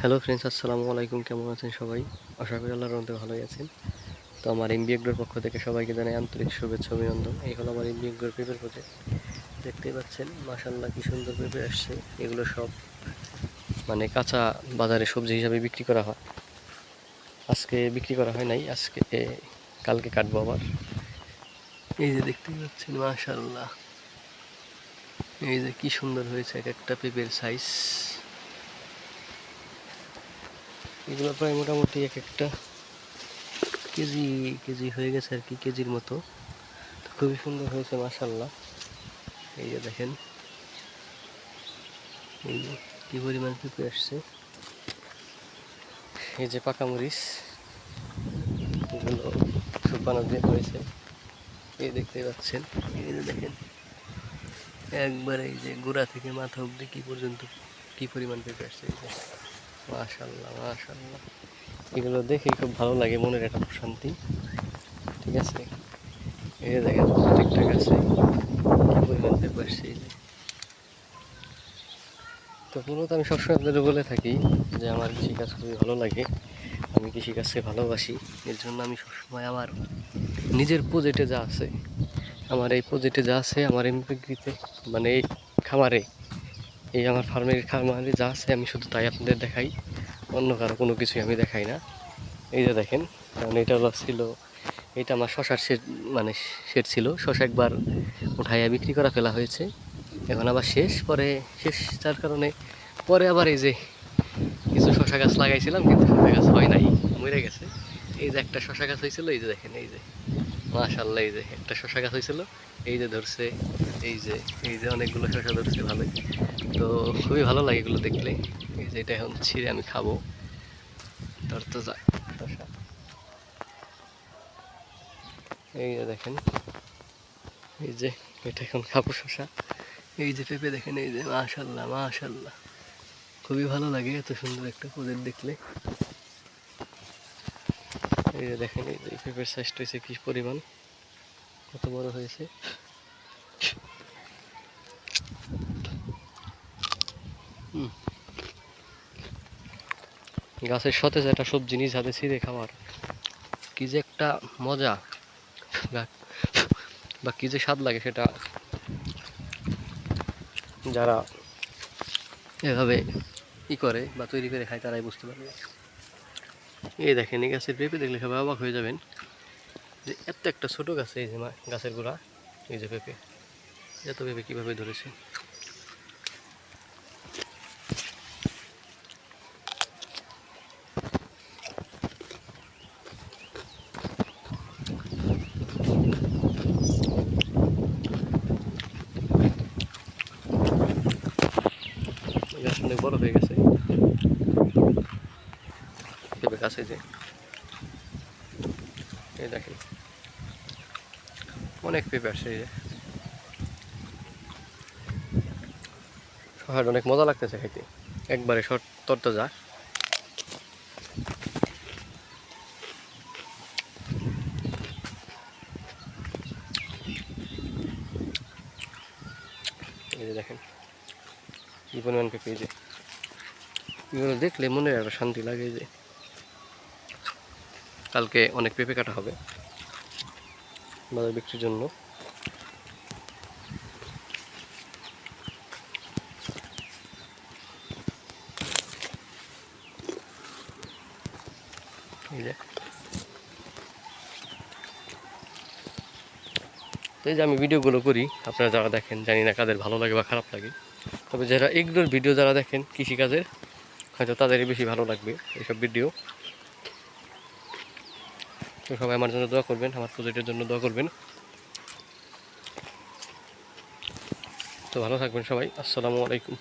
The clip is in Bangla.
হ্যালো ফ্রেন্ডস আসসালামু আলাইকুম। কেমন আছেন সবাই? আশা করি আল্লাহর রহমতে ভালোই আছেন। তো আমার এমবি এগ্রোর পক্ষ থেকে সবাইকে জানাই আন্তরিক শুভেচ্ছা, অভিনন্দন। এই হলো আমার এমবি এগ্রোর পেঁপের প্রজেক্ট দেখতেই পাচ্ছেন মাশাল্লাহ কী সুন্দর পেঁপে আসছে। এগুলো সব মানে কাঁচা বাজারে সবজি হিসাবে বিক্রি করা হয়। আজকে বিক্রি করা হয় নাই, আজকে কালকে কাটবো আবার। এই যে দেখতেই পাচ্ছেন মাশাল্লাহ এই যে কী সুন্দর হয়েছে এক একটা পেঁপের সাইজ এগুলো প্রায় মোটামুটি এক একটা কেজি কেজি হয়ে গেছে আর কি, কেজির মতো। খুবই সুন্দর হয়েছে মাসাল্লাহ এই যে দেখেন, এই কি পরিমাণ পেঁপে আসছে। এই যে পাকা মরিচ, এগুলো শুকানো দিয়ে হয়েছে। এই দেখতে পাচ্ছেন, এই যে দেখেন, একবার এই যে গোড়া থেকে মাথা অবধি কি পর্যন্ত কি পরিমাণ পেঁপে আসছে, এই যে। মাশাল্লাহ মাশাল্লাহ এগুলো দেখে খুব ভালো লাগে, মনের একটা প্রশান্তি। ঠিক আছে? এই যে দেখেন প্রত্যেকটা গাছে কি পরিমাণ পেঁপে আসছে তো মূলত আমি সবসময় আপনাদের বলে থাকি যে আমার কৃষিকাজ খুবই ভালো লাগে। আমি কৃষিকাজকে ভালোবাসি। এর জন্য আমি সবসময় আমার নিজের প্রজেক্টে যা আছে, আমার এই প্রজেক্টে যা আছে, আমার এমপিগ্রিতে মানে এই খামারে এই আমার ফার্মের খামারে যা আছে আমি শুধু তাই আপনাদের দেখাই। অন্য কারও কোনো কিছুই আমি দেখাই না। এই যে দেখেন, কারণ এটা ছিল, এটা আমার শশার শেড মানে শেড ছিল। শশা একবার উঠাইয়া বিক্রি করা ফেলা হয়েছে। এখন আবার শেষ, পরে শেষ, যার কারণে পরে আবার এই যে কিছু শশা গাছ লাগাইছিলাম, কিন্তু শশা গাছ হয় নাই, মরে গেছে। এই যে একটা শশা গাছ হয়েছিল, এই যে দেখেন, এই যে মাশাল্লাহ এই যে একটা শশা গাছ হয়েছিল। এই যে ধরছে, এই যে এই যে অনেকগুলো শশা ধরছে ভালোই তো খুবই ভালো লাগে এগুলো দেখলে। এই যে এটা এখন ছিঁড়ে আমি খাব। ধর তো যায় শশা এই যে দেখেন, এই যে এটা এখন খাব শশা এই যে পেঁপে দেখেন, এই যে মাশাল্লাহ মাশাল্লাহ। খুবই ভালো লাগে এত সুন্দর একটা প্রজেক্ট দেখলে। এই যে দেখেন, এই যে পেঁপের সাইজটা হয়েছে কি পরিমাণ। কত বড় হয়েছে। গাছের সতেজ একটা সব জিনিস হাতে ছিঁড়ে খাওয়ার। কি যে একটা মজা। বা- কি যে স্বাদ লাগে সেটা যারা এভাবে ই করে বা তৈরি করে খায় তারাই বুঝতে পারবে। এই দেখেন, এই গাছের পেঁপে দেখলে সবাই অবাক হয়ে যাবেন। যে এত একটা ছোট গাছে, এই যে গাছের গোড়া, এই যে পেঁপে, এত পেঁপে কীভাবে ধরেছে? অনেক বড় হয়ে গেছে। পেঁপে গাছে যে। এই দেখেন। অনেক পেঁপে আসছে শহর অনেক মজা লাগতেছে খাইতে। একবারে শর্ট তরতে যা দেখেন দেখলে মনে একটা শান্তি লাগে যে। কালকে অনেক পেঁপে কাটা হবে। বাজার বিক্রির জন্য। এই যে। আমি ভিডিওগুলো করি, আপনারা যারা দেখেন, জানি না কাদের ভালো লাগে বা খারাপ লাগে। তবে যারা এগুলোর ভিডিও যারা দেখেন, কৃষিকাজের, হয়তো তাদেরই বেশি ভালো লাগবে এইসব ভিডিও। তো সবাই আমার জন্য দোয়া করবেন, আমার প্রজেক্টের জন্য দোয়া করবেন। তো ভালো থাকবেন সবাই, আসসালামু আলাইকুম।